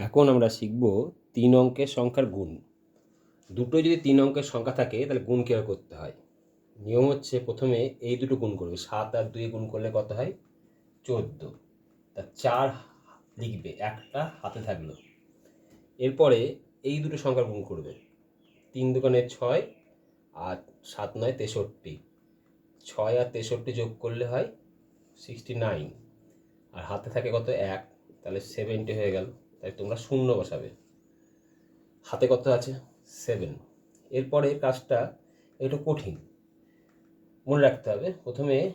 এখন আমরা শিখব তিন অঙ্কের সংখ্যার গুণ। দুটো যদি তিন অঙ্কের সংখ্যা থাকে, তাহলে গুণ কীভাবে করতে হয়? নিয়ম হচ্ছে প্রথমে এই দুটো গুণ করবে, সাত আর দুই গুণ করলে কত হয়? চোদ্দ। তা চার লিখবে, একটা হাতে থাকল। এরপরে এই দুটো সংখ্যার গুণ করবে। তিন দোকানে ছয় আর সাত নয় তেষট্টি। ছয় আর তেষট্টি যোগ করলে হয় সিক্সটি নাইন আর হাতে থাকে কত? এক। তাহলে সেভেন্টি হয়ে গেল। তাই তোমরা শূন্য বসাবে। হাতে কত আছে? সেভেন এরপরে কাজটা একটু কঠিন। মনে রাখতে হবে, প্রথমে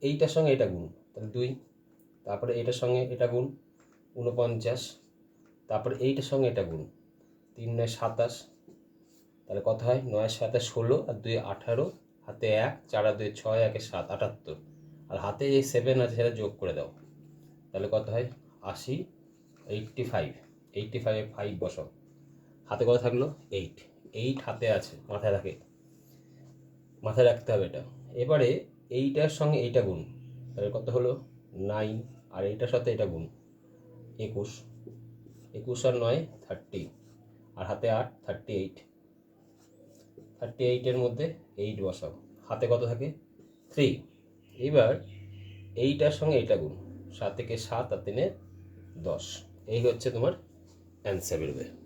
এইটার সঙ্গে এটা গুণ, তাহলে দুই। তারপরে এটার সঙ্গে এটা গুণ উনপঞ্চাশ তারপরে এইটার সঙ্গে এটা গুণ, তিন নয় সাতাশ। তাহলে কত হয়? নয় সাতে ষোলো আর দুই আঠারো। হাতে এক, চার দুই ছয়, একে সাত, আটাত্তর। আর হাতে যে সেভেন আছে সেটা যোগ করে দাও। তাহলে কত হয়? আশি। এইটটি ফাইভ এইটটি ফাইভে ফাইভ বসাও হাতে কত থাকল? এইট এইট হাতে আছে, মাথায় রাখে মাথায় রাখতে হবে এটা। এবারে এইটার সঙ্গে এইটা গুণ। তাহলে কত হলো? নাইন আর এইটার সাথে এটা গুণ। একুশ। একুশ আর নয় থার্টি আর হাতে আট থার্টি এইট থার্টি এইটের মধ্যে এইট বসাও। হাতে কত থাকে? থ্রি এবার এইটার সঙ্গে এইটা গুণ। সাত থেকে সাত আর তিনে দশ। এই হচ্ছে তোমার অ্যান্সার বেরোবে।